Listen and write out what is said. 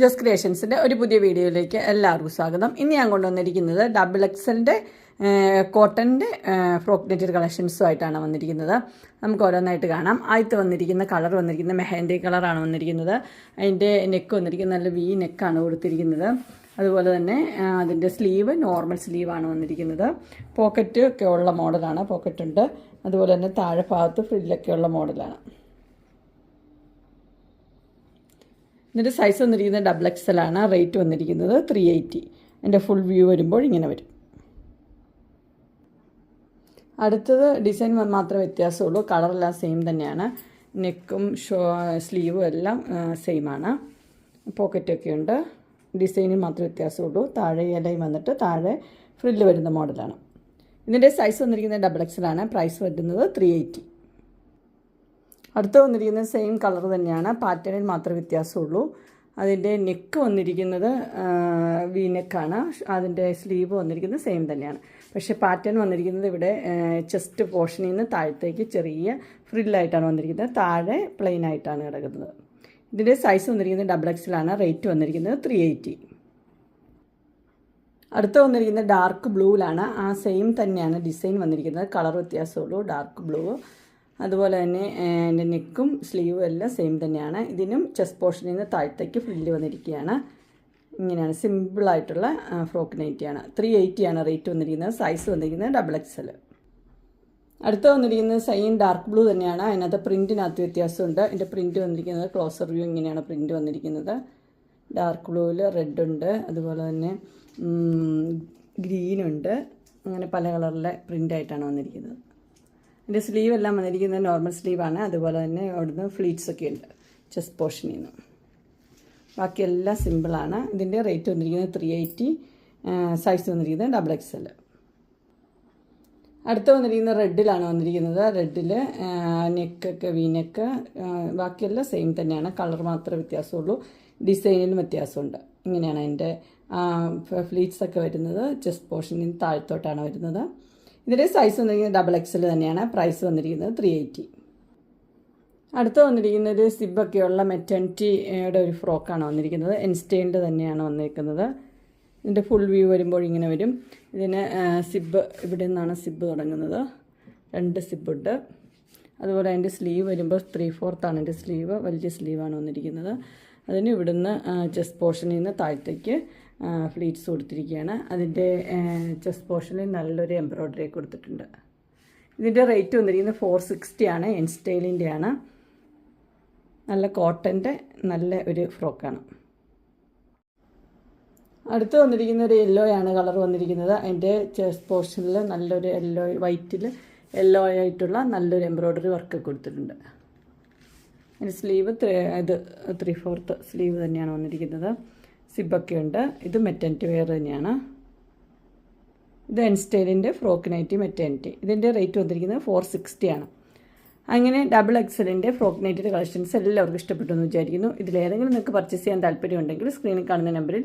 Just ക്രിയേഷൻസിന്റെ ഒരു പുതിയ വീഡിയോയിലേക്ക് എല്ലാവർക്കും സ്വാഗതം. ഇന്ന് ഞാൻ കൊണ്ടുവന്നിരിക്കുന്നത് ഡബിൾ എക്സലിന്റെ കോട്ടന്റെ ഫ്രോക്ക് നെറ്റഡ് കളക്ഷൻസുമായിട്ടാണ് വന്നിരിക്കുന്നത്. നമുക്ക് ഓരോന്നായിട്ട് കാണാം. ആദ്യത്തെ വന്നിരിക്കുന്ന കളർ വന്നിരിക്കുന്ന മെഹന്തി കളറാണ് വന്നിരിക്കുന്നത്. അതിന്റെ നെക്ക് വന്നിരിക്കുന്നത് നല്ല വി നെക്കാണ് കൊടുത്തിരിക്കുന്നത്. അതുപോലെ തന്നെ അതിന്റെ സ്ലീവ് നോർമൽ സ്ലീവാണ് വന്നിരിക്കുന്നത്. പോക്കറ്റ് ഒക്കെ ഉള്ള മോഡലാണ് പോക്കറ്റുണ്ട് അതുപോലെ തന്നെ താഴെ ഭാഗത്ത് ഫ്രില്ലൊക്കെ ഉള്ള മോഡലാണ് ഇതിന്റെ സൈസ് വന്നിരിക്കുന്നത് ഡബിൾ എക്സൽ ആണ്. റേറ്റ് വന്നിരിക്കുന്നത് ത്രീ എയ്റ്റി എന്റെ ഫുൾ വ്യൂ വരുമ്പോൾ ഇങ്ങനെ വരും. അടുത്തത് ഡിസൈൻ മാത്രമേ വ്യത്യാസമുള്ളൂ. കളറെല്ലാം സെയിം തന്നെയാണ്. നെക്കും ഷോ സ്ലീവും എല്ലാം സെയിമാണ് പോക്കറ്റൊക്കെ ഉണ്ട്. ഡിസൈനിൽ മാത്രമേ വ്യത്യാസമുള്ളൂ. താഴെ ഇലയും വന്നിട്ട് താഴെ ഫ്രില്ല് വരുന്ന മോഡലാണ് ഇതിന്റെ സൈസ് വന്നിരിക്കുന്നത് ഡബിൾ എക്സലാണ് പ്രൈസ് വരുന്നത് ത്രീ എയ്റ്റി അടുത്ത് വന്നിരിക്കുന്നത് സെയിം കളർ തന്നെയാണ്. പാറ്റേണിൽ മാത്രമേ വ്യത്യാസമുള്ളൂ. അതിന്റെ നെക്ക് വന്നിരിക്കുന്നത് വി നെക്കാണ് അതിന്റെ സ്ലീവ് വന്നിരിക്കുന്നത് സെയിം തന്നെയാണ്. പക്ഷേ പാറ്റേൺ വന്നിരിക്കുന്നത് ഇവിടെ ചെസ്റ്റ് പോർഷനിൽ നിന്ന് താഴത്തേക്ക് ചെറിയ ഫ്രില്ലായിട്ടാണ് വന്നിരിക്കുന്നത്. താഴെ പ്ലെയിൻ ആയിട്ടാണ് കിടക്കുന്നത്. ഇതിന്റെ സൈസ് വന്നിരിക്കുന്നത് ഡബിൾ എക്സിലാണ് റേറ്റ് വന്നിരിക്കുന്നത് ത്രീ എയ്റ്റി അടുത്ത വന്നിരിക്കുന്നത് ഡാർക്ക് ബ്ലൂവിലാണ് ആ സെയിം തന്നെയാണ് ഡിസൈൻ വന്നിരിക്കുന്നത്. കളർ വ്യത്യാസമുള്ളൂ. ഡാർക്ക് ബ്ലൂ അതുപോലെ തന്നെ എന്റെ നെക്കും സ്ലീവും എല്ലാം സെയിം തന്നെയാണ്. ഇതിനും ചെസ്റ്റ് പോർഷനിൽ നിന്ന് താഴത്തേക്ക് ഫ്രില്ല് വന്നിരിക്കുകയാണ്. ഇങ്ങനെയാണ് സിമ്പിളായിട്ടുള്ള ഫ്രോക്ക് നൈറ്റിയാണ് ത്രീ എയ്റ്റിയാണ് റേറ്റ് വന്നിരിക്കുന്നത് സൈസ് വന്നിരിക്കുന്നത് ഡബിൾ എക്സൽ അടുത്ത വന്നിരിക്കുന്നത് സെയിം ഡാർക്ക് ബ്ലൂ തന്നെയാണ്. അതിനകത്ത് പ്രിന്റിനകത്ത് വ്യത്യാസമുണ്ട്. എന്റെ പ്രിന്റ് വന്നിരിക്കുന്നത് ക്ലോസർ വ്യൂ ഇങ്ങനെയാണ് പ്രിന്റ് വന്നിരിക്കുന്നത്. ഡാർക്ക് ബ്ലൂവിൽ റെഡ് ഉണ്ട്. അതുപോലെ തന്നെ ഗ്രീനുണ്ട് അങ്ങനെ പല കളറിലെ പ്രിന്റായിട്ടാണ് വന്നിരിക്കുന്നത്. എന്റെ സ്ലീവ് എല്ലാം വന്നിരിക്കുന്നത് നോർമൽ സ്ലീവാണ് അതുപോലെ തന്നെ അവിടുന്ന് ഫ്ലീറ്റ്സ് ഒക്കെ ഉണ്ട്. ചെസ്റ്റ് പോർഷനിൽ നിന്ന് ബാക്കിയെല്ലാം സിമ്പിളാണ് ഇതിന്റെ റേറ്റ് വന്നിരിക്കുന്നത് ത്രീ എയ്റ്റി സൈസ് വന്നിരിക്കുന്നത് ഡബിൾ എക്സ് എൽ അടുത്ത വന്നിരിക്കുന്നത് റെഡിലാണ് വന്നിരിക്കുന്നത്. റെഡിൽ നെക്കൊക്കെ വീനൊക്കെ നെക്ക് ബാക്കിയെല്ലാം സെയിം തന്നെയാണ്. കളർ മാത്രമേ വ്യത്യാസമുള്ളൂ. ഡിസൈനിലും വ്യത്യാസമുണ്ട്. ഇങ്ങനെയാണ് അതിന്റെ ഫ്ലീറ്റ്സൊക്കെ വരുന്നത്. ചെസ്റ്റ് പോർഷനിൽ താഴത്തോട്ടാണ് വരുന്നത്. ഇതിന്റെ സൈസ് വന്നിരിക്കുന്നത് ഡബിൾ എക്സൽ തന്നെയാണ്. പ്രൈസ് വന്നിരിക്കുന്നത് ത്രീ എയ്റ്റി അടുത്ത് വന്നിരിക്കുന്നത് സിബൊക്കെയുള്ള മെറ്റേണിറ്റിയുടെ ഒരു ഫ്രോക്കാണ് വന്നിരിക്കുന്നത്. എൻസ്റ്റൈന്റെ തന്നെയാണ് വന്നിരിക്കുന്നത്. ഇതിന്റെ ഫുൾ വ്യൂ വരുമ്പോൾ ഇങ്ങനെ വരും. ഇതിന് സിബ് ഇവിടെ നിന്നാണ് സിബ് തുടങ്ങുന്നത്. രണ്ട് സിബുണ്ട് അതുപോലെ അതിന്റെ സ്ലീവ് വരുമ്പോൾ ത്രീ ഫോർത്താണ് എന്റെ സ്ലീവ്. വലിയ സ്ലീവാണ് വന്നിരിക്കുന്നത്. അതിന് ഇവിടുന്ന് ചെസ്റ്റ് പോർഷനിൽ നിന്ന് താഴത്തേക്ക് ഫ്ലീറ്റ്സ് കൊടുത്തിരിക്കുകയാണ്. അതിന്റെ ചെസ്റ്റ് പോർഷനിൽ നല്ലൊരു എംബ്രോയ്ഡറി കൊടുത്തിട്ടുണ്ട്. ഇതിന്റെ റേറ്റ് വന്നിരിക്കുന്നത് ഫോർ സിക്സ്റ്റി ആണ് എൻ സ്റ്റൈലിന്റെ ആണ്. നല്ല കോട്ടന്റെ നല്ല ഒരു ഫ്രോക്കാണ് അടുത്ത് വന്നിരിക്കുന്ന ഒരു യെല്ലോ ആണ് കളർ വന്നിരിക്കുന്നത്. അതിന്റെ ചെസ്റ്റ് പോർഷനിൽ നല്ലൊരു യെല്ലോ വൈറ്റിൽ യെല്ലോ ആയിട്ടുള്ള നല്ലൊരു എംബ്രോയ്ഡറി വർക്ക് കൊടുത്തിട്ടുണ്ട്. ഇനി സ്ലീവ് ഇത് ത്രീ ഫോർത്ത് സ്ലീവ് തന്നെയാണ് വന്നിരിക്കുന്നത്. സിബൊക്കെ ഉണ്ട്. ഇത് മെറ്റന്റി വെയർ തന്നെയാണ്. ഇത് എൻസ്റ്റൈലിന്റെ ഫ്രോക്ക് നൈറ്റി മെറ്റേണിറ്റി ഇതിന്റെ റേറ്റ് വന്നിരിക്കുന്നത് ഫോർ സിക്സ്റ്റി ആണ്. അങ്ങനെ ഡബിൾ എക്സലിന്റെ ഫ്രോക്ക് നൈറ്റിന്റെ കളക്ഷൻസ് എല്ലാവർക്കും ഇഷ്ടപ്പെട്ടു എന്ന് വിചാരിക്കുന്നു. ഇതിലേതെങ്കിലും നിങ്ങൾക്ക് പർച്ചേസ് ചെയ്യാൻ താല്പര്യമുണ്ടെങ്കിൽ സ്ക്രീനിൽ കാണുന്ന നമ്പറിൽ